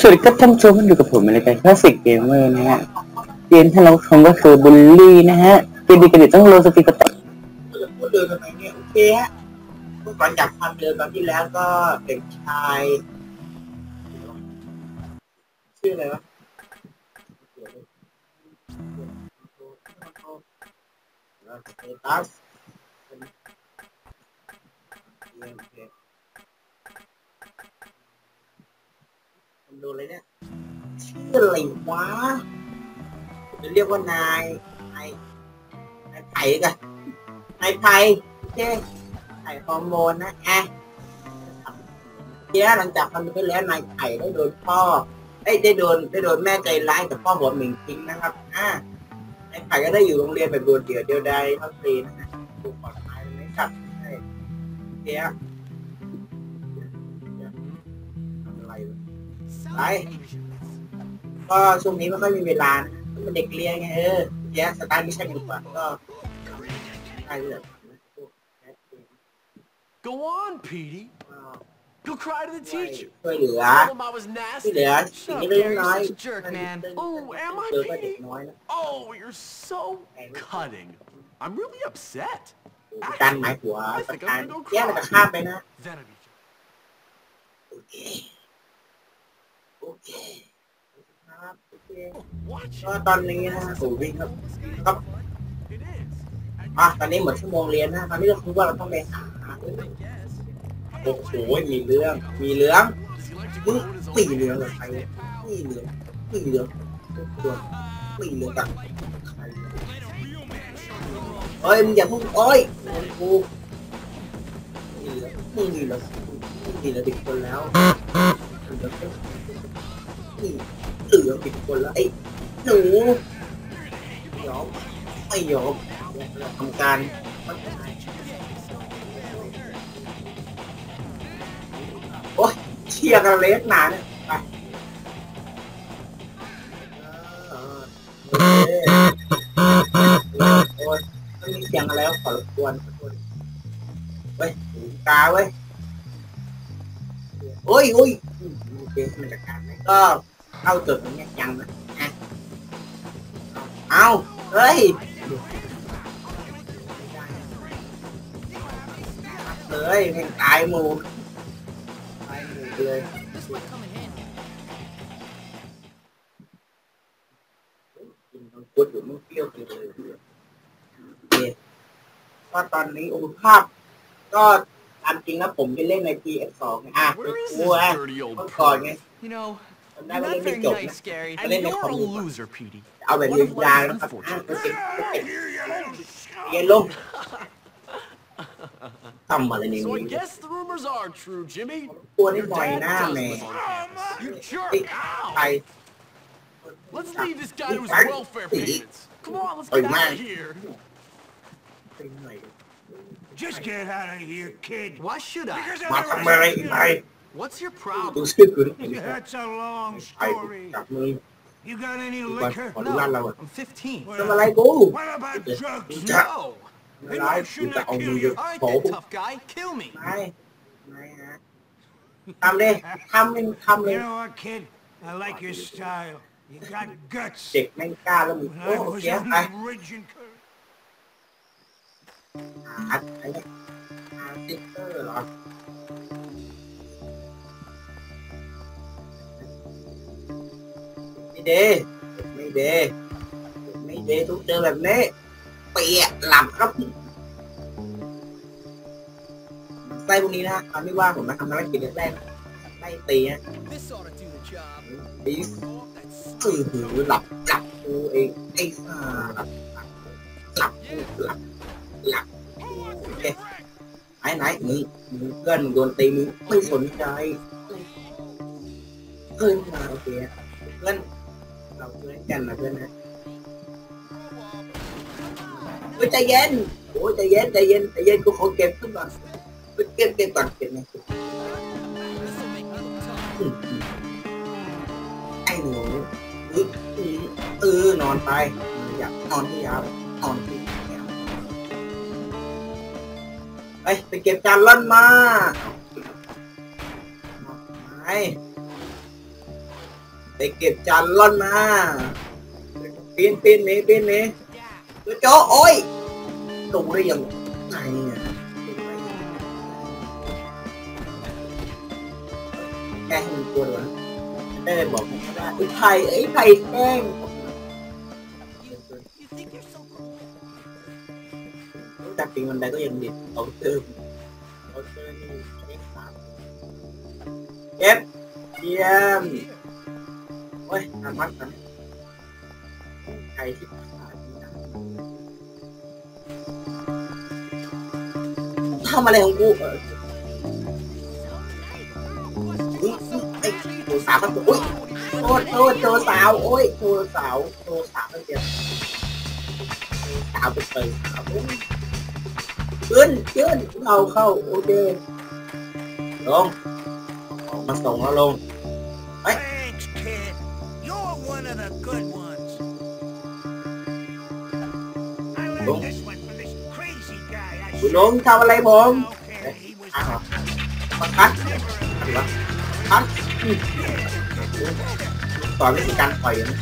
สวัสดีครับท่านผู้ชมอยู่กับผมในรายการคลาสสิกเกมเมอร์นะฮะเกมที่เราชมก็คือบุลลี่นะฮะเกมดีกันต้องโลสติกต่อพูดเดินทำไมเนี่ยโอเคฮะเมื่อก่อนจากความเดินตอนที่แล้วก็เป็นชายชื่ออะไรวะเตตั สมันเลยเนี่ยชื่ออะไรวะจะเรียกว่านายนายนายไผ่กันนายไผ่โอเคไผ่ฮอร์โมนนะอะทีนี้หลังจากทำไปแล้วนายไผ่ได้โดนพ่อเอ้ได้โดนได้โดนแม่ใจร้ายกับพ่อหัวหมิงทิ้งนะครับอ่านายไผ่ก็ได้อยู่โรงเรียนแบบโดดเดี่ยวเดียวดายเท่าทีนะฮะดูปลอดภัยเลยครับใช่โอเค ไปก็ช่วงนี้ไม่ค่อยมีเวลานะเป็นเด็กเรียนไงเออเดี๋ยวสตาร์ทมิชชั่นดีกว่าก็ได้เลย Go on, Petey. Go cry to the teacher. ช่วยเหลือ Tell him I was ช่วย nasty. เหลือสิ่งที่เล็กน้อย Gary's such a jerk, man. Oh, am I, เจอก็เด็ก Petey? น้อยนะ Oh, you're so cutting. I'm really upset. การหมายหัวประการแย่มันจะข้ามไปนะ That'll be โอเครับโอเคก็ตอนนี้นะโอ้วิ่งครับครับอะตอนนี้หมดชั่วโมงเรียนนะตอนนี้เราคิดว่าเราต้องไปหาโอ้โหมีเรื่อง มีเรื่องมึงตีเหลืองเลยใครตีเหลืองตีเหลืองตัวตีเหลืองกับใครเฮ้ยมึงอย่าพุ่งโอ้ยกูตีเหลือมึงตีเหลืองมึงตีเหลืองติดคนแล้ว นี่เหลืองติดคนแล้วไอ้หนูไม่ยอมไม่ยอมทำการโอ้ยเชียร์กันเล็กหนาเนี่ยไปโอ้ยไม่มีเสียงอะไรขอรบกวนขอโทษเว้ยตาเว้ยโอ้ยโอ้ย อืมโอเคมันจัดการไหมก็เข้าจุดตรงเนี้ยังนะอะเอาเฮ้ยเลยแม่งตายหมูตายหมูเลยกินมังคุดอยู่มันเปรี้ยวจังเลยโอเคก็ตอนนี้โอ้ภาพก็ามจริงแล้วผมไปเล่นใน PS2 ไงอะ Where is กู this อะ dirty เมื่ old อก่อน perv? ไง You know, จำได้ you're ว่า not เล่นไม่ very จบนะ nice, Gary. And Lên này you're không a được. loser, Petey. เอาแบบ One ยื of น life's ยาวนะครับอะ unfortunate. ก็เก็บก็เก็บเย็นลงทำอะไรใน So I นี้ guess the rumors are true, Jimmy. กลัวนิด Your หน่อย dad หน้า does แม่ live on campus. You ไอ้ jerk. ใคร Ow. Let's leave this guy to his Hey. welfare payments. Come on, let's Hey, get out man. of here. ไปหน่อย Just get out of here, kid. Why should I? Because มา I'm ทำอะไรไป What's your ดู problem? ชื่อกูดิ That's a long ไป story. จับมือ You got any ดูก่อน liquor? ขอดูร้านเราอะ I'm 15. ทำอะไรกู What about drugs? Yeah. No. ไม่ร้ายกูจะเอามือ All right โผล่ then, tough guy. Kill me. ไม่ไม่ฮะทำเลยทำเป็นทำเลย You know what, kid? I like your style. You got guts. เด็กแม่งกล้าแล้วมึง When โอ้ I โห was เสีย on ไป หาอะไรเนี่ยหาติ๊กเกอร์เหรอไม่เดไม่เดไม่เดทุกเจอแบบนี้เปียกหลับครับไส้พวกนี้นะตอนที่ว่าผมมาทำภารกิจแรกๆไล่ตีนะตีสื่อหือหลับหลับกูเองไอ้ห่าหลับหลับหลับ หลับหลับโอเคไหนไหนมึงมึงเพื่อนมึงโดนตีมึงไม่สนใจเพื่อนมาโอเคเพื่อนเราเพื่อนกันนะเพื่อนนะเฮ้ยใจเย็นโอ้ยใจเย็นใจเย็นใจเย็นกูขอเก็บขึ้นก่อนเก็บเก็บก่อนเก็บนะไอ้หนูอืออือเออนอนไปอยากนอนที่ยาว ไปไปเก็บจานล่อนมาไปไปเก็บจานล่อนมาปีนปีนนีปีนนีตัวโจโอ้ยดูได้ยังไงเนี่ยแกล้งมันกลัวเหรอได้เลยบอกผมว่าไอ้ไผ่ไอ้ไผ่แกล้ง จากปีมันได้ก็ยังเดิดเอาเติมเอาเติมนี่เลขสามเก็บเยี่ยมโอ้ยทำมัดกันใครที่ขาดนะทำอะไรของกูเออไอ้โจสาวครับอุ้ยโทษโทษโจสาว โอ้ยโจสาวโจสาวไม่เจ็บโจสาวไปเปิดสาว ขึ้นขึ้นเราเข้า โอเค ลง ออกมาส่งแล้วลง Thanks, kid. You're one of the good ones. I Đúng. learned this one from this crazy guy. I คุณลุงทำอะไรผม Okay, he was อ้าวมาคัดอะไรวะคัดอืมสอนวิธีการปล่อยนะ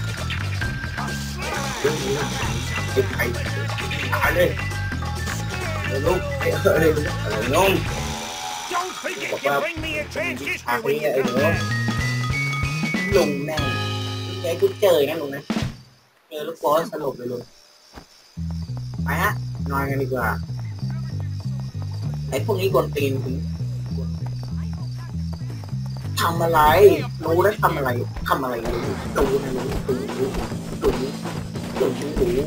เรื่องนี้ไอ้ไข่ตายเลยเดี๋ยว ลุงไอ้เอ้ยเออลุง Don't forget Well, to bring me a transistor I when you think come I back. ลุงแม่งแกกูเจอนะลุงนะเจอลูกบอสสลบเลยลุงไปฮะนอนกันดีกว่าไอ้พวกนี้กวนตีนถึงทำอะไร รู้แล้วทำอะไรทำอะไรรู้รู้นะรู้รู้รู้รู้รู้รู้รู้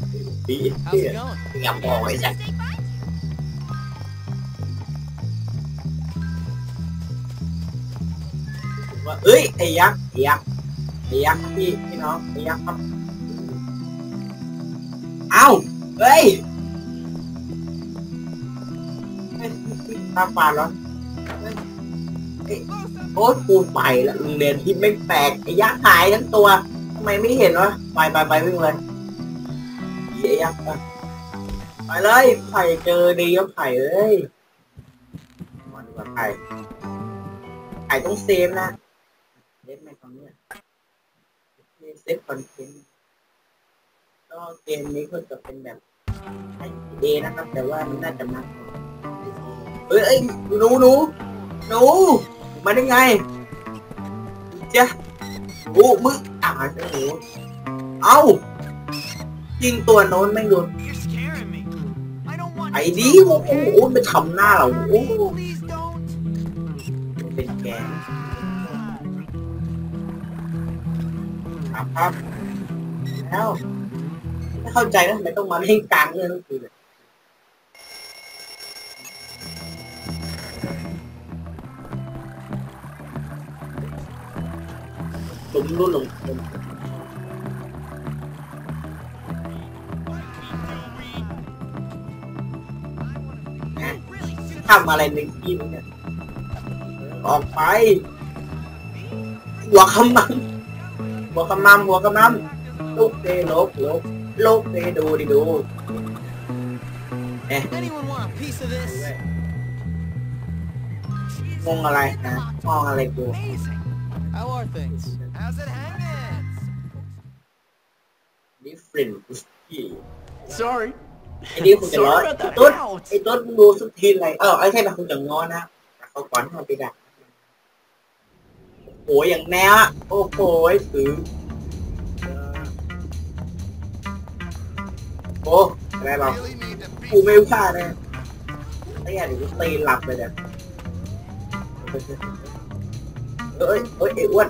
fellas. ดีก็ไม่เสียดี How's เสีย it going? อย่าบอกไอ้สัส Steak bites? ว่าเอ้ยไอ้ยักษ์ไอ้ยักษ์ไอ้ยักษ์พี่พี่น้องไอ้ยักษ์ครับเอ้าเฮ้ยตาฝาดเหรอโอ๊ตกูไปละโรงเรียนที่ไม่แปลกไอ้ยักษ์หายทั้งตัวทำไมไม่เห็นวะไปไปไปวิ่งเลย ไอ้ยักษ์ไปไปเลยไผ่เจอดีก็ไผ่เอ้ยมาดูว่าไผ่ไผ่ต้องเซฟนะเซฟในตอนเนี้ยเซฟคอนเทนต์ก็เกมนี้ก็จะเป็นแบบไอเอนะครับ แต่ว่ามันน่าจะมากเอ้ยเอ้ยหนูหนูหนูมาได้ไงจ๊ะโอ้มึงอ่านหนูเอ้า ยิงตัวโน้นไม่โดนไอ้ดีโอ้โหไปทำหน้าเราโอ้หูเป็นแกงครับครับแล้วไม่เข้าใจนะทำไมต้องมาเล่นกลางเรื่องทุกทีเลยหลุมรุ่นหลุม ทำอะไรในที่นี้เนี่ยออกไป หัวขมังหัวขมำหัวขมำลูกเตลกลกลูกเตดูดิดู Anyone want a piece of this? งงอะไรนะมองอะไรกู Amazing. How are things? How's it hanging? different ที่ Sorry. ไอ้นี่คุณจะร้อน Sorry about that. ตุ๊ด Ouch. ไอ้ตุ๊ดมึงดูสักทีอะไรเออไอ้ใช่ปะคุณจะง้อนะเขาก่อนให้มันไปดักโอ้โหอย่างแนวอะโอ้โหถือเออโอ้อะไรเรากูไม่พลาดเลยไอ้เหี้ยเดี๋ยวกูตีหลับเลยเนี่ยเอ้ยเอ้ยไอ้อ้วน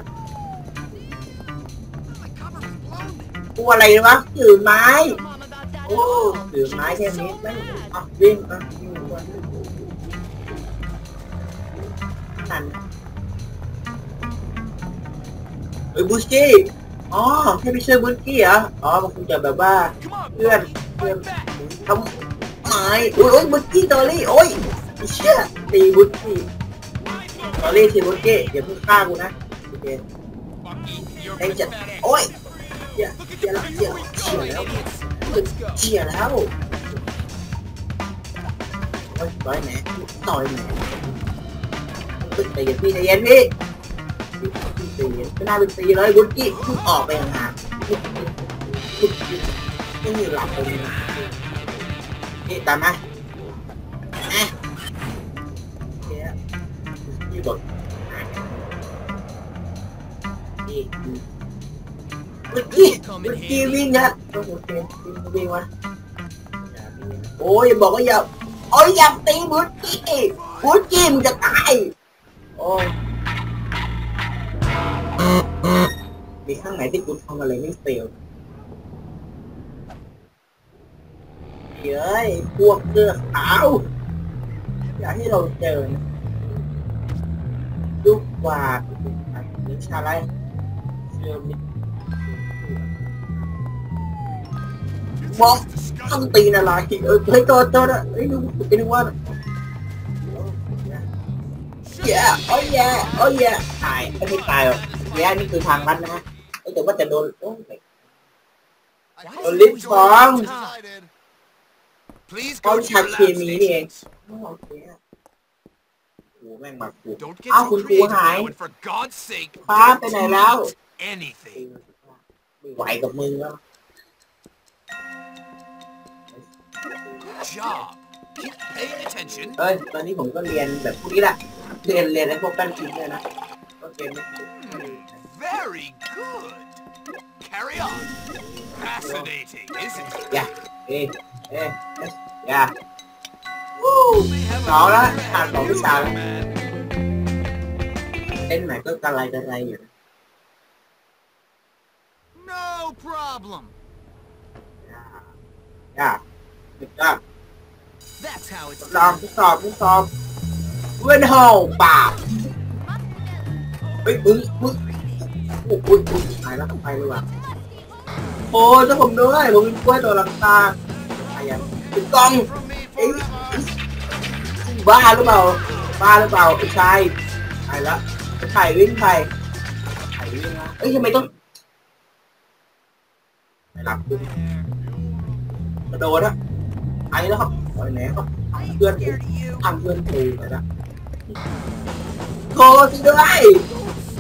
กูอะไรวะถือไม้ Mom about that โอ้ at all. ถือไม้แค่นี้ไม่อะวิ่งอะวิ่งอ้วนนั่นอ้ยบูสกี้อ๋อให้ไปช่วยบูสกี้เหรออ๋อมันคงจะแบ เพื่อน buddy. เพื่อน Fight back. ทำไมโอ้ยโอ้ยบุกกี้ดอลลี่โอ้ยไอ้เชี่ยตีบุกกี้ดอลลี่ทีบุกกี้อย่าเพิ่งฆ่ากูนะโอยเชี่ยเชี่ยแล้วเชี่ยเชี่ยแล้ว Let's go. เชี่ยแล้วโอ้ยต่อยแหมต่อยแหมใจเย็นพี่ใจเย็นพี่พี่ใจเย็นไม่น่าเป็นตีเลยบุกกี้พิ่งออกไปห่างๆบุกทุกไม่มีหลับเลยนะนี่ตามมาอะเนี่ยที่บอกนี่ มื่อกี้เมื่อกี้วิ่งนะโอเควิ่งวิ่งวะโอ้ยบอกว่าอย่าโอ้ยอย่าตีบุญกี้บุญกี้มึงจะตายโอ้มีข้างไหนที่กูทำอะไรไม่เฟลเฮ้ยพวกเสื้อขาวอยากให้เราเจอนะลูกกวาดหรือชาไรเชื่อมิ มองทำตีนอะไรเออเฮ้ยตัวตัวนะเฮ้ยนึกไปนึกว่าแย่โอ้ยแย่โอ้ยแย่ตายไม่ไม่ตายหรอกแย่นี่คือทางลัดนะเอ้ยแต่ว่าจะโดนโอ้ย Why Oh, is lip it balm. excited? Please เขา go to ชา your เค lab มีนี่เอง stations. โอเคโอ้แม่งมาขู่ Don't get Ah, too คุณครู creative หาย now, and for God's sake, ฟ้าไปไหนแล้ว Anything. ไม่ไหวกับมึงแล้ว job. Keep paying attention. เอ้ย ตอนนี้ผมก็เรียนแบบพวกนี้แหละ เรียนเรียนไอ้พวกกั้นพิมพ์เนี่ยนะก็เรียนไม่ถูก Very good. Carry on. Fascinating, isn't it? อย่าเอ๊ะเอ๊ะเอ๊ะอย่า They have a เอาละ good ขาดสองวิชาแล้ว man. เล่นไหนก็กระไรกระไรอยู่นะ No problem. อย่าอย่าไม่กล้า That's how it's ทดลองทดสอบทดสอบเว้นเฮาป่าบเฮ้ยมึงมึงโอ้ยอุ้ยอุ้ยตายแล้วไปเลยว่ะโอ้ยถ้าผมด้วยผมเป็นกล้วยตัวลังตาไอ้ยังติดกล้อง from me เอ้ย forever. บ้าหรือเปล่าบ้าหรือเปล่าไอ้ชายไปละไอ้ไข่วิ่งไปไข่วิ่งนะเอ้ยทำไมต้องไปหลับปุ๊บกระโดดอะไอ้แล้วครับ ปล่อยแหนครับเพื่อนกูทำเพื่อนกูไปละโทรสิด้วย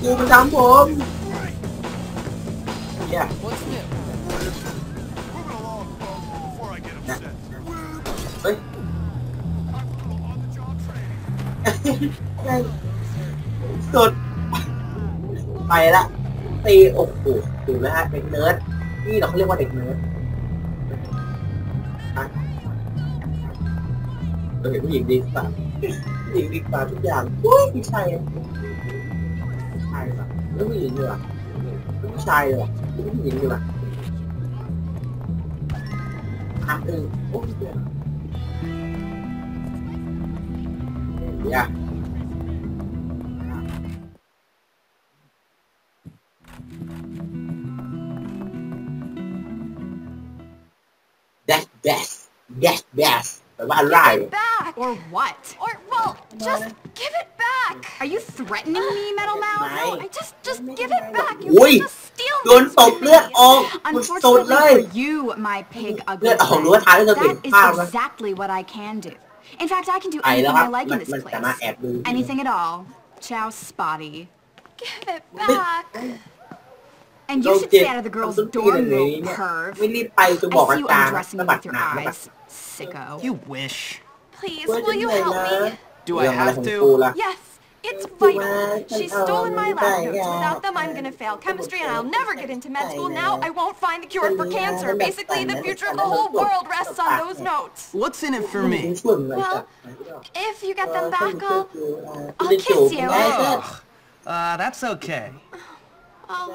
กูมันทำผมเนี่ยเฮ้ยสุดไปละตีโอ้โหถูกแล้วฮะเด็กเนิร์ดนี่เราเขาเรียกว่าเด็กเนิร์ด เราเห็นผู้หญิงดีกว่าผู้หญิงดีกว่าทุกอย่างอุ้ยผู้ชายอะผู้ชายเหรอแล้วผู้หญิงดีกว่าผู้ชายเหรอหรือผู้หญิงดีกว่าอะเออโอ้ยเดี๋ยวอย่า dash dash dash dash แปลว่าอะไร back! Or what? Or, well, just give it back! Are you threatening me, Metal Mouth? No. I just, just give it back! Ui, You're supposed to steal โดนตบเลือดออกสุดๆเลย Unfortunately for you, my pig เลือ ugly ดออกหรือว่า friend, ทานแล้วจะเปลี่ยน that is ภาพนะ exactly what I can do. In fact, I can do ไปแล้ว anything ครับ I like มั in น this มันสามารถแอ place. บดู Anything at all. Ciao, Spotty. Give it back! And you should stay out of the girls' dorm, little perv. ไม่รีบไปจะบอก I อา see you จารย์ undressing สะ me บัด with your หนักแล้วแบบ eyes, Sicko. You wish. Please, ช่วย will you ฉัน help หน่อย me? นะ Do เรื่ I องอะไร have ของ to? กูล่ะ Yes, it's Well, vital. She oh, stole my yeah, lab notes. yeah. Without them, I'm gonna fail chemistry and I'll never get into med school. Now I won't find the cure for cancer. Basically, the future of the whole world rests on those notes. What's in it for มึง me? ช่วยมึงเลย Well, จ้ะ If you get them back, I'll, กู I'll จะจูบ kiss you. แม่ก็ Uh, that's okay. I'll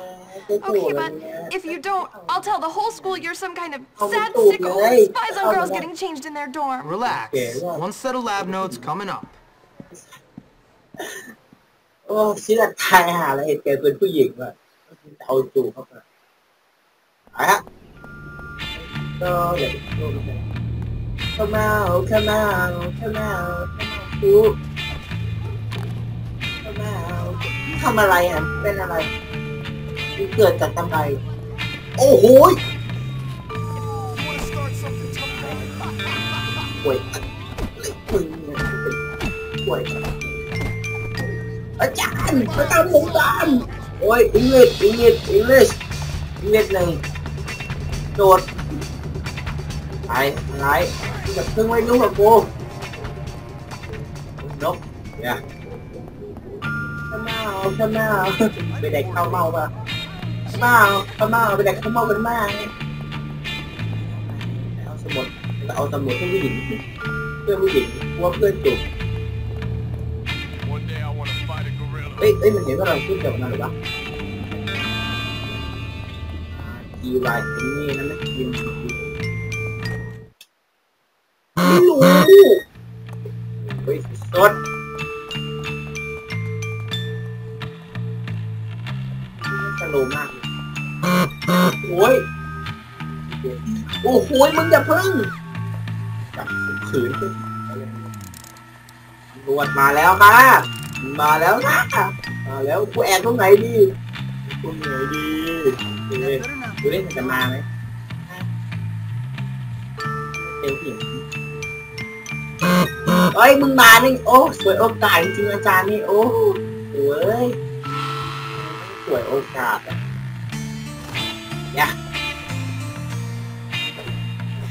จะจูบ Okay, อะไร but เงี้ย if you don't, I'll tell the whole school you're some kind of Oh, sad oh, sicko who right. spies on Oh, girls right. getting changed in their dorm. Relax. Okay, well. One set of lab notes coming up. โอ้เชื่อตายหาอะไรเหตุเกิดเป็นผู้หญิงว่ะเอาจูเข้าไปไปฮะก็อย่าไปโดนมันเข้ามาเข้ามาเข้ามาเข้ามาจูเข้ามาทำอะไรอะเป็นอะไร มันเกิดจากทำไมโอ้โหยป่วยมึงป่วยอาจารย์อาจารย์ผมตามโอ้ยอังกฤษอังกฤษอังกฤษอังกฤษหนึ่งโดดไปอะไรจะพึ่งไว้ลูกกับกูนกเนี่ยข้าวเมาข้าวเมาไปแดกข้าวเมาป่ะ ข้าเมาข้าวเมาไปแดกข้าวเมากันมากเอาสมุดเอาสมุดให้ผู้หญิงเพื่อนผู้หญิงกลัวเพื่อนจุกเอ้ยเอ้ยมันเห็นว่าเราพูดเกี่ยวกับมันหรือวะทีวายที่นี่นั่นนะยินไม่รู้เฮ้ยสด พึ่งจับขืนขึ้นตำรวจมาแล้วค่ะ มาแล้วนะมาแล้วกูแอบตรงไหนดีตรงไหนดีดูเล่นดูเล่นจะมาไหมเป็นผู้หญิงเฮ้ยมึงมานี่โอ้สวยโอกาสจริงอาจารย์นี่โอ้สวยสวยโอกาสอะเดี๋ย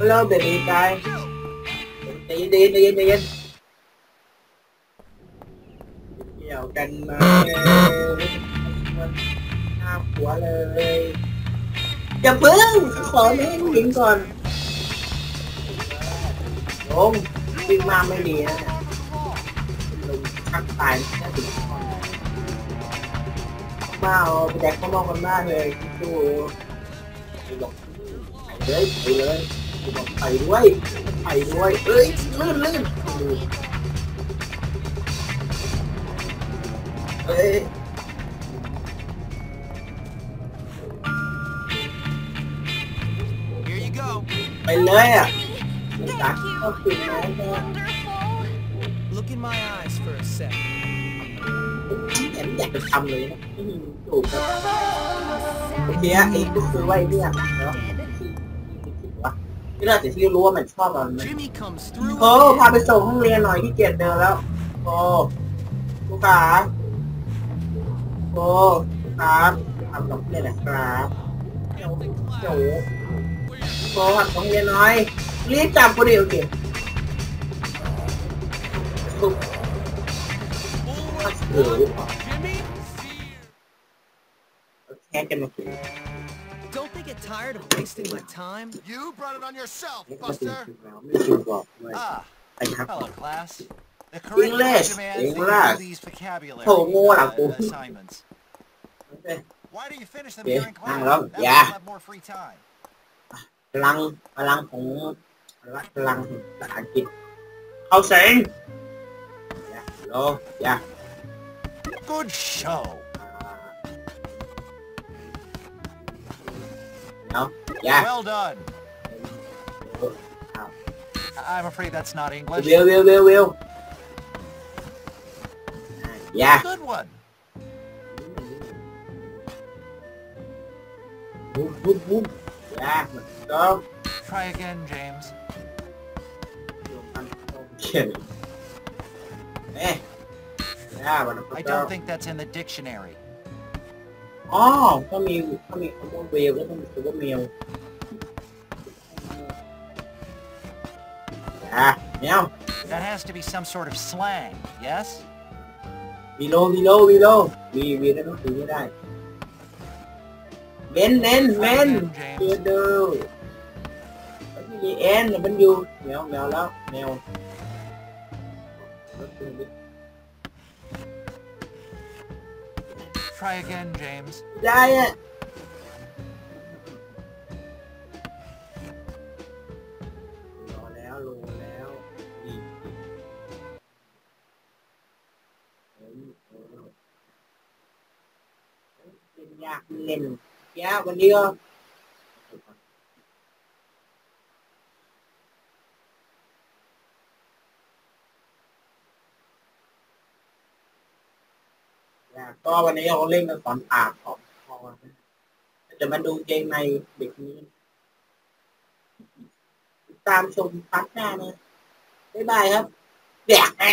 หม็นเข้าไปเออแบบโอ้ดูเสียบดูเสียบเฮ้ยโดนจริงเหรออ๋อยังดูฮัลโหลเบบี้กายใจเย็นใจเย็นใจเย็นเกี่ยวกันมาหน้าหัวเลยอย่าเพิ่งขอไม่ให้ผู้หญิงก่อนลงวิ่งมาไม่ดีนะเนี่ยลงชักตายแค่ถึงก่อนมาเอาไปแดกข้างนอกกันมากเลยดูไปบอกไปเลยไปเลย ไปบอกไปด้วยไปด้วยเอ้ยลื่นลื่นลื่นเอ้ย Here you go. ไปเลยอะตักก็คือน้องก็ Wonderful. Look in my eyes for a sec. แอบอยากจะทำเลยนะอืมถูกครับโอเคอะไอ้ก็คือว่าไอ้เนี่ยเนาะ ที่เราแต่ที่รู้ว่ามันชอบเราไหม Jimmy comes through. โอ้พาไปส่งห้องเรียนหน่อยที่เกียรเดินแล้ว โอ้ลูกค้าโอ้ลูกค้าทำสองเรียนนะครับเดี๋ยวเดี๋ยวโอ้ทำสองเรียนหน่อย รีบจับกูดิโอเคลูกเออ Jimmy? แค่กันมาถึง Don't they get tired of wasting my time? You brought it on yourself, เล็กมาถึง Buster. ถึงแล้วไม่ถึงบอกด้วย Ah, ไปครับ hello, class. The English, curriculum demands that you English. do these vocabulary Oh, more uh, like- assignments. โอเค Why do you finish them Okay, during class? hang on, That way yeah. you'll have more free time. พลังพลังของพลังภาษาอังกฤษเข้าเสียงอย่าโลอย่า Good show. เนาะอย่า Well done. I- I'm afraid that's not English. วิววิววิววิวอย่า Good one. บุ้มบุ้มบุ้มอย่ามันต้อง Try again, James. เขียนเอ๊ะอย่ามัน I ต้อง don't think that's in the dictionary. อ๋อถ้ามีถ้ามีคำว่าเวลก็ต้องมีคำว่าเมลอย่าเมียว That has to be some sort of slang, yes? วีโลวีโลวีโลวีวีได้ต้องถือไม่ได้เบนเน้นเบนเดือดูมันมีเอ็นมันอยู่แมวแมวแล้วแมว Try again, James. ได้อะรอแล้วลงแล้วนี่เป็นยากเล่นยากวันนี้ก็ ก็วันนี้เราเล่นกันสอนปากของพอจะมาดูเกมในเด็กนี้ ตามชมพักหน้านะบ๊ายบายครับแดกให้